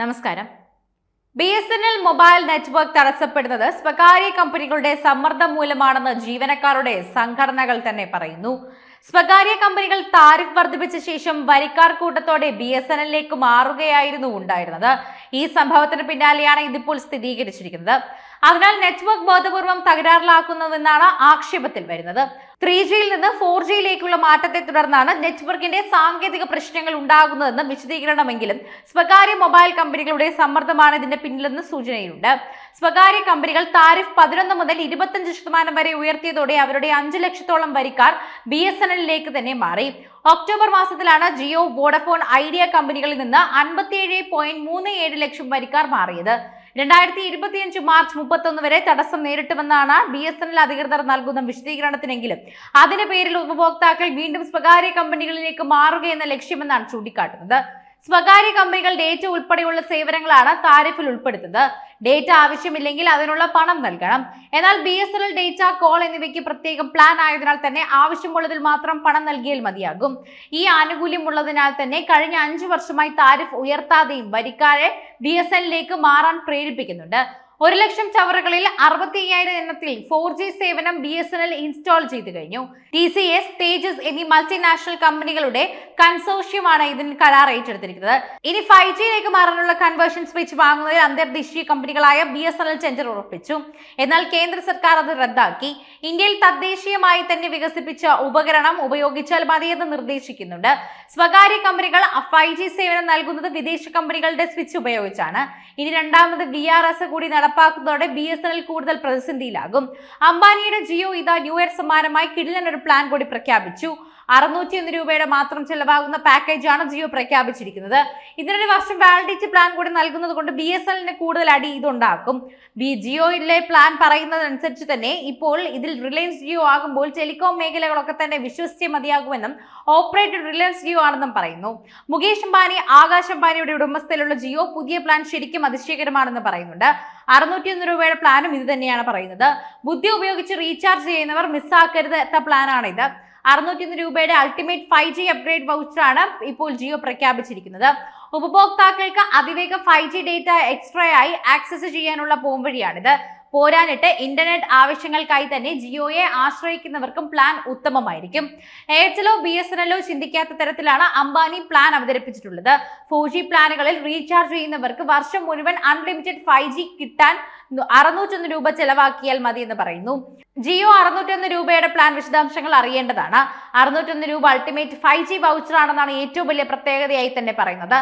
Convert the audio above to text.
നമസ്കാരം. B S N L mobile network തടസ്സപ്പെടുന്നത് സ്വകാര്യ കമ്പനികളുടെ സമ്മർദ്ദം മൂലമാണെന്ന് ജീവനക്കാരുടെ സംഘടനകൾ തന്നെ പറയുന്നു. സ്വകാര്യ കമ്പനികൾ താരിഫ് വർദ്ധിപ്പിച്ച ശേഷം വരിക്കാർ കൂട്ടത്തോടെ ബി എസ് എൻ എല്ലിലേക്ക് മാറുകയായിരുന്നു ഉണ്ടായിരുന്നത്. ഈ സംഭവത്തിന് പിന്നാലെയാണ് ഇതിപ്പോൾ സ്ഥിരീകരിച്ചിരിക്കുന്നത്. അതിനാൽ നെറ്റ്വർക്ക് ബോധപൂർവം തകരാറിലാക്കുന്നുവെന്നാണ് ആക്ഷേപത്തിൽ വരുന്നത്. ത്രീ ജിയിൽ നിന്ന് ഫോർ ജിയിലേക്കുള്ള മാറ്റത്തെ തുടർന്നാണ് നെറ്റ്വർക്കിന്റെ സാങ്കേതിക പ്രശ്നങ്ങൾ ഉണ്ടാകുന്നതെന്ന് വിശദീകരണമെങ്കിലും സ്വകാര്യ മൊബൈൽ കമ്പനികളുടെ സമ്മർദ്ദമാണ് ഇതിന്റെ പിന്നിലെന്ന് സൂചനയുണ്ട്. സ്വകാര്യ കമ്പനികൾ താരിഫ് പതിനൊന്ന് മുതൽ ഇരുപത്തഞ്ച് ശതമാനം വരെ ഉയർത്തിയതോടെ അവരുടെ അഞ്ച് ലക്ഷത്തോളം വരിക്കാർ ബി എസ് എൻ എല്ലിലേക്ക് തന്നെ മാറി. ഒക്ടോബർ മാസത്തിലാണ് ജിയോ വോഡഫോൺ ഐഡിയ കമ്പനികളിൽ നിന്ന് അൻപത്തിയേഴ് പോയിന്റ് മൂന്ന് ഏഴ് ലക്ഷം വരിക്കാർ മാറിയത്. രണ്ടായിരത്തി ഇരുപത്തിയഞ്ച് മാർച്ച് മുപ്പത്തൊന്ന് വരെ തടസ്സം നേരിട്ടുമെന്നാണ് ബി എസ് എൻ എൽ അധികൃതർ നൽകുന്ന വിശദീകരണത്തിനെങ്കിലും അതിന്റെ പേരിൽ ഉപഭോക്താക്കൾ വീണ്ടും സ്വകാര്യ കമ്പനികളിലേക്ക് മാറുകയെന്ന ലക്ഷ്യമെന്നാണ് ചൂണ്ടിക്കാട്ടുന്നത്. സ്വകാര്യ കമ്പനികൾ ഡേറ്റ ഉൾപ്പെടെയുള്ള സേവനങ്ങളാണ് താരിഫിൽ ഉൾപ്പെടുത്തുന്നത്. ഡേറ്റ ആവശ്യമില്ലെങ്കിൽ അതിനുള്ള പണം നൽകണം. എന്നാൽ B S N L data call എന്നിവയ്ക്ക് പ്രത്യേകം പ്ലാൻ ആയതിനാൽ തന്നെ ആവശ്യമുള്ളതിൽ മാത്രം പണം നൽകിയാൽ മതിയാകും. ഈ ആനുകൂല്യം ഉള്ളതിനാൽ തന്നെ കഴിഞ്ഞ അഞ്ചു വർഷമായി താരിഫ് ഉയർത്താതെയും വരിക്കാരെ ബി എസ് എല്ലിലേക്ക് മാറാൻ പ്രേരിപ്പിക്കുന്നുണ്ട്. ഒരു ലക്ഷം ചവറുകളിൽ അറുപത്തി അയ്യായിരം എണ്ണത്തിൽ ഫോർ ജി സേവനം B S N L install ചെയ്തു കഴിഞ്ഞു. ടി സി എസ് തേജസ് എന്നീ മൾട്ടിനാഷണൽ കമ്പനികളുടെ കൺസോർഷ്യമാണ് ഇതിന് കരാർ ഏറ്റെടുത്തിരിക്കുന്നത്. ഇനി ഫൈവ് ജിയിലേക്ക് മാറാനുള്ള കൺവേർഷൻ സ്വിച്ച് വാങ്ങുന്നതിൽ അന്തർദേശീയ കമ്പനികളായ B S N L tender ഉറപ്പിച്ചു. എന്നാൽ കേന്ദ്ര സർക്കാർ അത് റദ്ദാക്കി. ഇന്ത്യയിൽ തദ്ദേശീയമായി തന്നെ വികസിപ്പിച്ച ഉപകരണം ഉപയോഗിച്ചാൽ മതിയെന്ന് നിർദ്ദേശിക്കുന്നുണ്ട്. സ്വകാര്യ കമ്പനികൾ ഫൈവ് ജി സേവനം നൽകുന്നത് വിദേശ കമ്പനികളുടെ സ്വിച്ച് ഉപയോഗിച്ചാണ്. ഇനി രണ്ടാമത് വി ആർ എസ് കൂടി നടപ്പാക്കുന്നതോടെ ബി എസ് എൻ എൽ കൂടുതൽ പ്രതിസന്ധിയിലാകും. അംബാനിയുടെ ജിയോ ഇതാ ന്യൂ ഇയർ സമ്മാനമായി കിടിലൻ ഒരു പ്ലാൻ കൂടി പ്രഖ്യാപിച്ചു. അറുന്നൂറ്റി ഒന്ന് രൂപയുടെ മാത്രം ചെലവാകുന്ന പാക്കേജാണ് ജിയോ പ്രഖ്യാപിച്ചിരിക്കുന്നത്. ഇതിനൊരു വർഷം വാലിഡിറ്റി പ്ലാൻ കൂടി നൽകുന്നത് കൊണ്ട് ബി എസ് എല്ലിന് കൂടുതൽ അടി ഇതുണ്ടാക്കും. ബി ജിയോയിലെ പ്ലാൻ പറയുന്നതനുസരിച്ച് തന്നെ ഇപ്പോൾ ഇതിൽ റിലയൻസ് ജിയോ ആകുമ്പോൾ ടെലികോം മേഖലകളൊക്കെ തന്നെ വിശ്വസിച്ചേ മതിയാകുമെന്നും ഓപ്പറേറ്റർ റിലയൻസ് ജിയോ ആണെന്നും പറയുന്നു. മുകേഷ് അംബാനി ആകാശ് അംബാനിയുടെ ഉടമസ്ഥയിലുള്ള ജിയോ പുതിയ പ്ലാൻ ശരിക്കും അതിശയകരമാണെന്ന് പറയുന്നുണ്ട്. അറുന്നൂറ്റി ഒന്ന് രൂപയുടെ പ്ലാനും ഇത് തന്നെയാണ് പറയുന്നത്. ബുദ്ധി ഉപയോഗിച്ച് റീചാർജ് ചെയ്യുന്നവർ മിസ്സാക്കരുത് എത്ത പ്ലാനാണിത്. അറുന്നൂറ്റി രൂപയുടെ അൾട്ടിമേറ്റ് ഫൈവ് ജി അപ്ഗ്രേഡ് വൗച്ചറാണ് ഇപ്പോൾ ജിയോ പ്രഖ്യാപിച്ചിരിക്കുന്നത്. ഉപഭോക്താക്കൾക്ക് അതിവേഗ ഫൈവ് ജി ഡേറ്റ എക്സ്ട്രാ ആയി ആക്സസ് ചെയ്യാനുള്ള പോംവഴിയാണിത്. പോരാനിട്ട് ഇന്റർനെറ്റ് ആവശ്യങ്ങൾക്കായി തന്നെ ജിയോയെ ആശ്രയിക്കുന്നവർക്കും പ്ലാൻ ഉത്തമമായിരിക്കും. എയർടെലോ ബി എസ് എൻ എല്ലോ ചിന്തിക്കാത്ത തരത്തിലാണ് അംബാനി പ്ലാൻ അവതരിപ്പിച്ചിട്ടുള്ളത്. ഫോർ പ്ലാനുകളിൽ റീചാർജ് ചെയ്യുന്നവർക്ക് വർഷം മുഴുവൻ അൺലിമിറ്റഡ് ഫൈവ് കിട്ടാൻ അറുന്നൂറ്റൊന്ന് രൂപ ചെലവാക്കിയാൽ മതി എന്ന് പറയുന്നു. ജിയോ അറുന്നൂറ്റൊന്ന് രൂപയുടെ പ്ലാൻ വിശദാംശങ്ങൾ അറിയേണ്ടതാണ്. അറുന്നൂറ്റൊന്ന് രൂപ അൾട്ടിമേറ്റ് ഫൈവ് ജി വൗച്ചർ ആണെന്നാണ് ഏറ്റവും വലിയ പ്രത്യേകതയായി തന്നെ പറയുന്നത്.